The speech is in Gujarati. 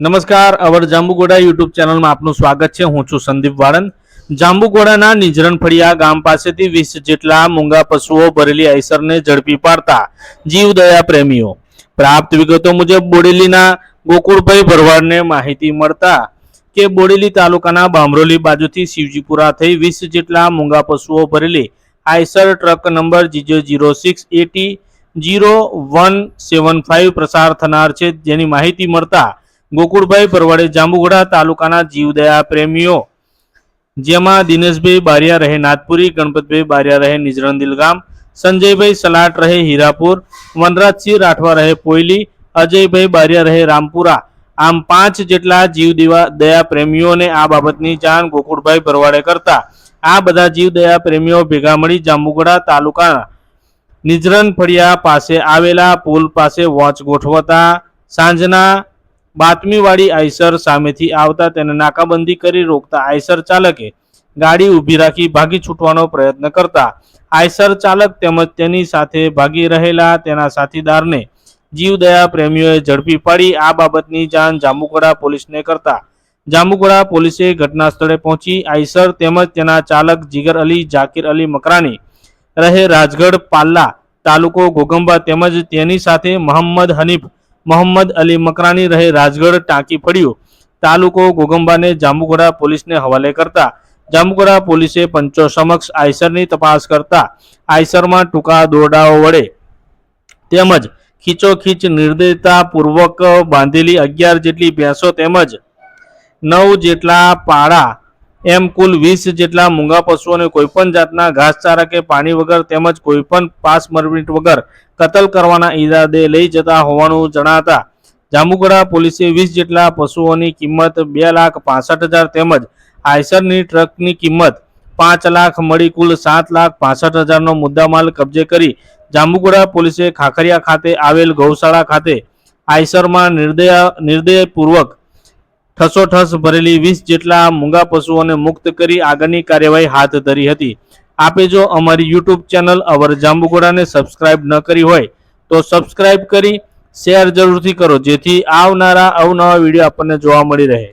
નમસ્કાર, અવર જાંબુગોડા યુટ્યુબ ચેનલમાં આપનું સ્વાગત છે. હું છું સંદીપ વાળંદ. જાંબુગોડાના નિજરણ ફળિયા ગામ પાસેથી વીસ જેટલા મૂંગા પશુઓ ભરેલી આઈસરને ઝડપી પાડતા જીવદયા પ્રેમીઓ. પ્રાપ્ત વિગતો મુજબ બોડેલીના ગોકુળભાઈ ભરવાડને માહિતી મળતા કે બોડેલી તાલુકાના બામરોલી બાજુથી શિવજીપુરા થઈ વીસ જેટલા મૂંગા પશુઓ ભરેલી Eicher truck number GJ zero six AT zero one seven five પ્રસાર થનાર છે. જેની માહિતી મળતા ગોકુળભાઈ પરવાડે જાંબુગોડા તાલુકાના જીવદયા પ્રેમીઓ, જેમાં દિનેશભાઈ બારિયા રહે નાથપુરી, ગણપતભાઈ બારિયા રહે નિજરણ ગામ, સંજયભાઈ સલાટ રહે હીરાપુર, વનરાજસિંહ રાઠવા રહે પોયલી, અજયભાઈ બારિયા રહે રામપુરા. આમ પાંચ જેટલા જીવ દેવા દયા પ્રેમીઓને આ બાબતની જાણ ગોકુળભાઈ ભરવાડે કરતા આ બધા જીવ દયા પ્રેમીઓ ભેગા મળી જાંબુગડા તાલુકાના નિજરણ ફળિયા પાસે આવેલા પુલ પાસે વોચ ગોઠવતા સાંજના બાતમીવાળી આઈસર સામેથી આવતા તેને નાકાબંધી કરી રોકતા આઈસર ચાલકે ગાડી ઊભી રાખી ભાગી છૂટવાનો પ્રયત્ન કરતા. આઈસર ચાલક તેમજ તેની સાથે ભાગી રહેલા તેના સાથીદારને જીવદયા પ્રેમીઓએ ઝડપી પાડી. આ બાબતની જાણ જાંબુગોડા પોલીસને કરતા. જાંબુગોડા પોલીસે ઘટના સ્થળે પહોંચી આઈસર તેમજ તેના ચાલક જીગર અલી, જાકીર અલી મકરાની રહે રાજગઢ, પાલ્લા તાલુકો ગોગંબા તેમજ તેની સાથે મોહમ્મદ હનીફ મોહમ્મદ અલી મકરાની રહે રાજગઢ ટાંકી પડ્યું. તાલુકો ગોગંબાને જાંબુગોડા પોલીસને હવાલે કરતા. જાંબુગોડા પોલીસે પંચો સમક્ષ આયસરની તપાસ કરતા. આયસરમાં ટૂંકા દોરડાઓ વડે તેમજ ખીચોખીચ નિર્દયતાપૂર્વક બાંધેલી અગિયાર જેટલી ભેંસો તેમજ નવ જેટલા પાડા એમ કુલ વીસ જેટલા મૂંગા પશુઓને કોઈપણ જાતના ઘાસચારા કે પાણી વગર તેમજ કોઈપણ પાસ પરમિટ વગર કતલ કરવાના ઈરાદે લઈ જતા હોવાનું જણાતા જાંબુગડા પોલીસે વીસ જેટલા પશુઓની કિંમત બે લાખ પાસઠ હજાર તેમજ આયસરની ટ્રકની કિંમત પાંચ લાખ મળી કુલ સાત લાખ પાસઠ હજારનો મુદ્દામાલ કબજે કરી જાંબુગોડા પોલીસે ખાખરિયા ખાતે આવેલ ગૌશાળા ખાતે આયસરમાં નિર્દય નિર્દયપૂર્વક ઠસોઠસ ભરેલી વીસ જેટલા મૂંગા પશુઓને મુક્ત કરી આગળની કાર્યવાહી હાથ ધરી હતી. આપે જો અમારી યુટ્યુબ ચેનલ અવર જાંબુઘોડાને સબસ્ક્રાઇબ ન કરી હોય, તો સબસ્ક્રાઇબ કરી શેર જરૂરથી કરો, જેથી આવનારા અવનવા વીડિયો આપણને જોવા મળી રહે.